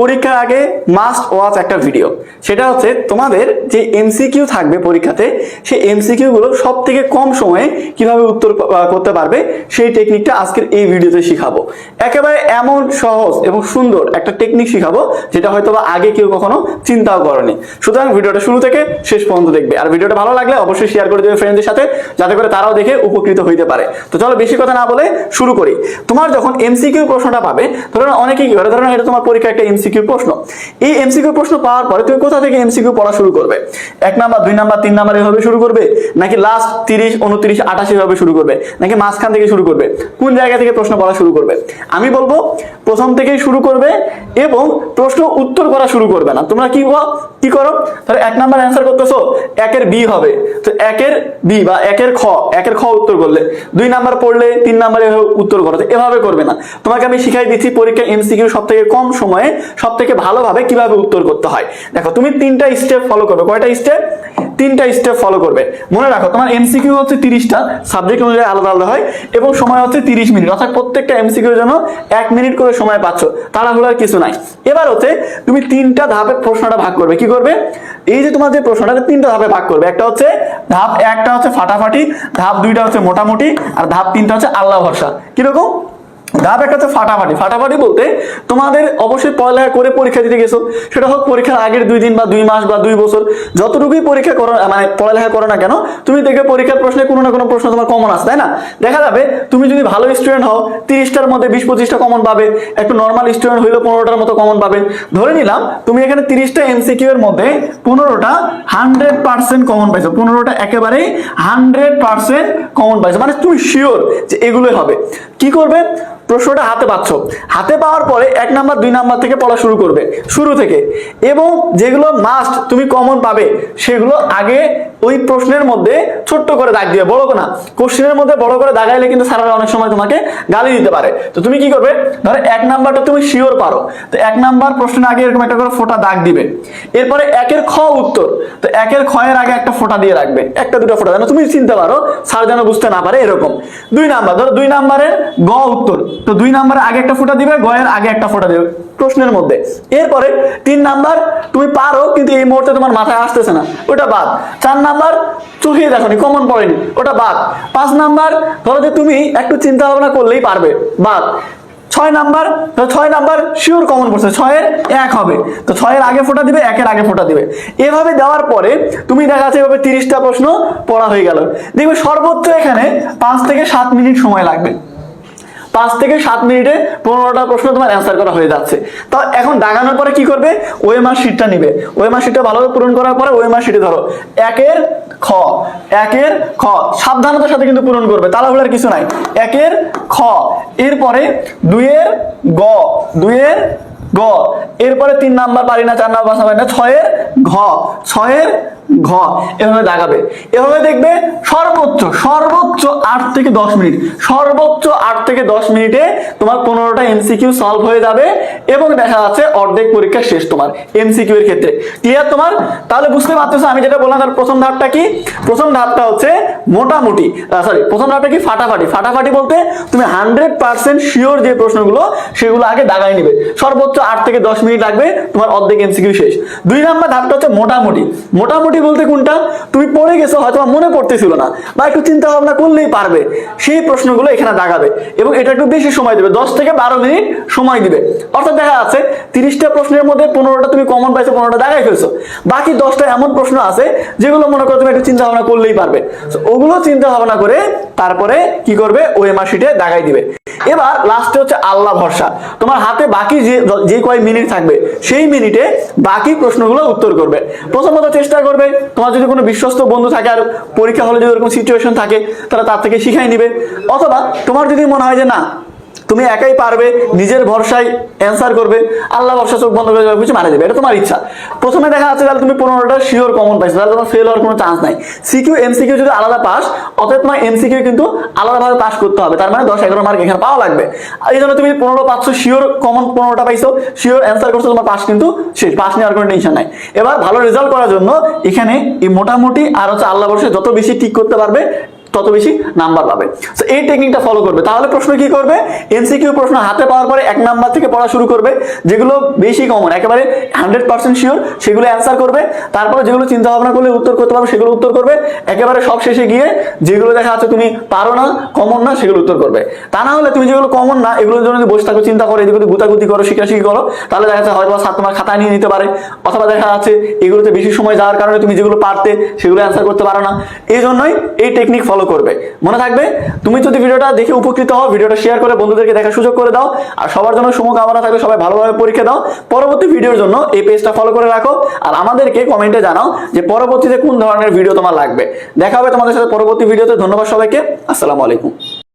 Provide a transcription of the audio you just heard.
পরীক্ষার আগে must watch একটা ভিডিও সেটা হচ্ছে তোমাদের যে এমসিকিউ থাকবে পরীক্ষাতে, সেই এমসিকিউ গুলো সব থেকে কম সময়ে কীভাবে উত্তর করতে পারবে, সেই টেকনিকটা আজকের এই ভিডিওতে শিখাবো। একেবারে এমন সহজ এবং সুন্দর একটা টেকনিক শিখাবো, যেটা হয়তো বা আগে কেউ কখনো চিন্তাও করেনি। সুতরাং ভিডিওটা শুরু থেকে শেষ পর্যন্ত দেখবে। আর ভিডিওটা ভালো লাগলে অবশ্যই শেয়ার করে দেবে ফ্রেন্ডদের সাথে, যাতে করে তারাও দেখে উপকৃত হইতে পারে। তো চলো বেশি কথা না বলে শুরু করি। তোমার যখন এমসিকিউ প্রশ্নটা পাবে, ধরো অনেকেই করে, ধরো এটা তোমার পরীক্ষা একটা এমসিকিউ প্রশ্ন। এই এমসিকিউ প্রশ্ন পাওয়ার পরে তুমি কোথা থেকে এমসিকিউ পড়া শুরু করবে? এক নাম্বার, দুই নাম্বার, তিন নাম্বার এভাবে শুরু করবে? নাকি লাস্ট তিরিশ, উনত্রিশ আঠাশ এভাবে শুরু করবে? নাকি মাঝখান থেকে শুরু করবে? কোন জায়গা থেকে প্রশ্ন পড়া শুরু করবে? আমি বলব, প্রথম থেকেই শুরু করবে এবং প্রশ্ন উত্তর করা শুরু করবে না। তোমরা কি কি করো? ধরো এক নাম্বার অ্যান্সার করতেছো, একের বি হবে। তো একের বি বা একের খ একের খ উত্তর করলে। দুই নাম্বার পড়লে তিন নাম্বারে উত্তর করো। এভাবে করবে না। তোমাকে আমি শিখাই দিচ্ছি পরীক্ষা এমসিকিউ সব থেকে কম সময়ে সব থেকে ভালোভাবে কীভাবে উত্তর করতে হয়? দেখো, তুমি তিনটা স্টেপ ফলো করবে। কয়টা স্টেপ তিনটা স্টেপ ফলো করবে। মনে রাখো, তোমার এমসিকিউ হচ্ছে তিরিশটা সাবজেক্ট অনুযায়ী আলাদা আলাদা হয়, এবং সময় হচ্ছে তিরিশ মিনিট অর্থাৎ প্রত্যেকটা এমসিকিউর জন্য এক মিনিট করে সময় পাচ্ছ। তাড়াহুড়ার কিছু নাই। এবার হচ্ছে, তুমি তিনটা ধাপে প্রশ্নটা ভাগ করবে। কি করবে? এই যে তোমার যে প্রশ্নটা তিনটা ধাপে ভাগ করবে। একটা হচ্ছে ধাপ একটা হচ্ছে ফাটাফাটি, ধাপ দুইটা হচ্ছে মোটামুটি, আর ধাপ তিনটা হচ্ছে আল্লাহ ভরসা। কীরকম? ধাপ একটা হচ্ছে ফাটাফাটি। ফাটাফাটি বলতে তোমাদের অবশ্যই পড়ালেখা করে পরীক্ষা দিতে গেছো। সেটা হোক পরীক্ষার আগের দুই দিন বা দুই মাস বা দুই বছর। যতটুকুই পরীক্ষা করো মানে পড়ালেখা করো না কেন, তুমি দেখবে পরীক্ষার প্রশ্নে কোনো না কোনো প্রশ্ন তোমার কমন আছে, তাই না? দেখা যাবে তুমি যদি ভালো স্টুডেন্ট হও, তিরিশটার মধ্যে বিশ পঁচিশটা কমন পাবে, একটু নর্মাল স্টুডেন্ট হইলে পনেরোটার মতো কমন পাবে। ধরে নিলাম, তুমি এখানে তিরিশটা এমসিকিউ এর মধ্যে পনেরোটা হান্ড্রেড পার্সেন্ট কমন পাইছো। পনেরোটা একেবারেই হান্ড্রেড পার্সেন্ট কমন পাইছো। মানে তুমি শিওর যে এগুলোই হবে। কি করবে? প্রশ্নটা হাতে পাচ্ছ। হাতে পাওয়ার পরে এক নাম্বার, দুই নাম্বার থেকে পড়া শুরু করবে, শুরু থেকে। এবং যেগুলো মাস্ট তুমি কমন পাবে, সেগুলো আগে ওই প্রশ্নের মধ্যে ছোট্ট করে দাগ দিবে বড় না। কোশ্চেনের মধ্যে বড় করে দাগাইলে কিন্তু স্যারেরা অনেক সময় তোমাকে গালি দিতে পারে। তো তুমি কি করবে? ধরো এক নাম্বারটা তুমি শিওর পারো। তো এক নাম্বার প্রশ্নের আগে এরকম একটা করে ফোটা দাগ দিবে। এরপরে একের খ উত্তর। তো একের খয়ের আগে একটা ফোটা দিয়ে রাখবে। একটা দুটো ফোটা, যেন তুমি চিনতে পারো স্যার যেন বুঝতে না পারে এরকম। দুই নাম্বার, ধরো দুই নাম্বারের গ উত্তর। তো দুই নাম্বারে আগে একটা ফোঁটা দিবে গয়ের আগে একটা ফোঁটা দিবে প্রশ্নের মধ্যে। এরপরে তিন নাম্বার তুমি পারো, কিন্তু এই মুহূর্তে তোমার মাথায় আসতেছে না। ওটা বাদ। চার নাম্বার চোখে দেখনি কমন পড়েনি ওটা বাদ। পাঁচ নাম্বার, ধরো যে তুমি একটু চিন্তা ভাবনা করলেই পারবে, বাদ। ছয় নাম্বার, তো ছয় নাম্বার শিওর কমন পড়ছে ছয়ের এক হবে। তো ছয়ের আগে ফোটা দিবে, একের আগে ফোটা দিবে। এভাবে দেওয়ার পরে তুমি দেখা যাচ্ছে এভাবে তিরিশটা প্রশ্ন পড়া হয়ে গেল। দেখবে সর্বোচ্চ এখানে পাঁচ থেকে সাত মিনিট সময় লাগবে। পাঁচ থেকে সাত মিনিটে পনেরোটা প্রশ্ন তোমার অ্যান্সার করা হয়ে যাচ্ছে। তো এখন দাগানোর পরে কি করবে? ওএমআর শিটটা নিবে। ওএমআর শিটটা ভালোভাবে পূরণ করার পরে ওএমআর শিটে ধরো। একের খ। একের খ। সাবধানতার সাথে কিন্তু পূরণ করবে। তাড়াহুড়ার কিছু নাই। একের খ। এরপরে দুইয়ের গ। দুইয়ের গ। এরপরে তিন নাম্বার পারি না, চার নাম্বার পারি না, ছয়ের ঘ। ছয়ের ঘ, এভাবে দাগাবে এভাবে দেখবে সর্বোচ্চ সর্বোচ্চ আট থেকে দশ মিনিট, সর্বোচ্চ আট থেকে দশ মিনিটে তোমার পনেরোটা এমসিকিউ সলভ হয়ে যাবে এবং দেখা যাচ্ছে অর্ধেক পরীক্ষা শেষ তোমার এমসিকিউ এর ক্ষেত্রে। ক্লিয়ার তোমার? তাহলে বুঝতে আমি যেটা বললাম, তার প্রথম ধাপটা কি? প্রথম ধাপটা হচ্ছে মোটামুটি সরি প্রথম ধাপটা কি? ফাটাফাটি। ফাটাফাটি বলতে তুমি হান্ড্রেড পার্সেন্ট শিওর যে প্রশ্নগুলো, সেগুলো আগে দাগাই নেবে। সর্বোচ্চ আট থেকে দশ মিনিট লাগবে তোমার অর্ধেক এমসিকিউ শেষ। দুই নাম্বার ধাপটা হচ্ছে মোটামুটি। মোটামুটি বলতে কোনটা? তুমি পড়ে গেছো হয়তো মনে পড়তেছিল না, বা একটু চিন্তা ভাবনা করলেই পারবে। সেই প্রশ্নগুলো এখানে দাগাবে এবং এটা একটু বেশি সময় দেবে, দশ থেকে বারো মিনিট সময় দিবে। অর্থাৎ দেখা যাচ্ছে, তিরিশটা প্রশ্নের মধ্যে পনেরোটা তুমি কমন পাইছো, পনেরোটা দাগাই ফেলছো। বাকি দশটা এমন প্রশ্ন আছে, যেগুলো মনে করো তুমি একটু চিন্তা ভাবনা করলেই পারবে। ওগুলো চিন্তা ভাবনা করে তারপরে কি করবে? ওএমআর শিটে দাগাই দিবে। এবার লাস্টে হচ্ছে আল্লাহ ভরসা। তোমার হাতে বাকি যে যে কয় মিনিট থাকবে, সেই মিনিটে বাকি প্রশ্নগুলো উত্তর করবে। প্রথমত চেষ্টা করবে, তোমার যদি কোনো বিশ্বস্ত বন্ধু থাকে আর পরীক্ষা হলে যদি ওরকম সিচুয়েশন থাকে, তাহলে তার থেকে শিখাই নিবে। অথবা তোমার যদি মনে হয় যে না তুমি একাই পারবে, নিজের ভরসায় অ্যান্সার করবে, আল্লাহ ভরসা চোখ বন্ধ করে যাবে কিছু মারা যাবে এটা তোমার ইচ্ছা। প্রথমে দেখা যাচ্ছে তাহলে তুমি পনেরোটা শিওর কমন পাইছো, তাহলে তোমার ফেল হওয়ার কোনো চান্স নাই। সিকিউ এমসিকিউ যদি আলাদা পাস অতএব তোমার এমসিকিউ কিন্তু আলাদাভাবে পাস করতে হবে, তার মানে দশ, এগারো মার্ক এখানে পাওয়া লাগবে। এই জন্য তুমি পনেরো পাচ্ছ শিওর কমন পনেরোটা পাইছো শিওর অ্যান্সার করছ, তোমার পাস কিন্তু শেষ পাস নেওয়ার কোনো টেনশন নাই। এবার ভালো রেজাল্ট করার জন্য এখানে এই মোটামুটি আর হচ্ছে আল্লাহ ভরসা যত বেশি ঠিক করতে পারবে তত বেশি নাম্বার পাবে। তো এই টেকনিকটা ফলো করবে। তাহলে প্রশ্ন কি করবে? এমসিকিউ প্রশ্ন হাতে পাওয়ার পরে এক নাম্বার থেকে পড়া শুরু করবে, যেগুলো বেশি কমন একেবারে হান্ড্রেড পার্সেন্ট শিওর সেগুলো অ্যান্সার করবে, তারপরে যেগুলো চিন্তা ভাবনা করলে উত্তর করতে পারবে, সেগুলো উত্তর করবে, একেবারে সব শেষে গিয়ে যেগুলো দেখা যাচ্ছে তুমি পারো না কমন না, সেগুলো উত্তর করবে। তা না হলে তুমি যেগুলো কমন না, এগুলোর জন্য যদি বসে থাকো, চিন্তা করো, এদিকে গুতাগুতি করো, শিখাশিখি করো, তাহলে দেখা যাচ্ছে হয়তো স্যার তোমার খাতা নিয়ে নিতে পারে। অথবা দেখা যাচ্ছে এগুলোতে বেশি সময় যাওয়ার কারণে তুমি যেগুলো পারতে, সেগুলো অ্যান্সার করতে পারো না। এই জন্যই এই টেকনিক ফলো করবে। মনে থাকবে? তুমি যদি ভিডিওটা দেখে উপকৃত হও, ভিডিওটা শেয়ার করে বন্ধুদেরকে দেখার সুযোগ করে দাও, আর সবার জন্য শুভকামনা থাকলে সবাই ভালোভাবে পরীক্ষা দাও। পরবর্তী ভিডিওর জন্য এই পেজটা ফলো করে রাখো, আর আমাদেরকে কমেন্টে জানাও যে পরবর্তীতে কোন ধরনের ভিডিও তোমার লাগবে। দেখা হবে তোমাদের সাথে পরবর্তী ভিডিওতে ধন্যবাদ সবাইকে। আসসালামু আলাইকুম।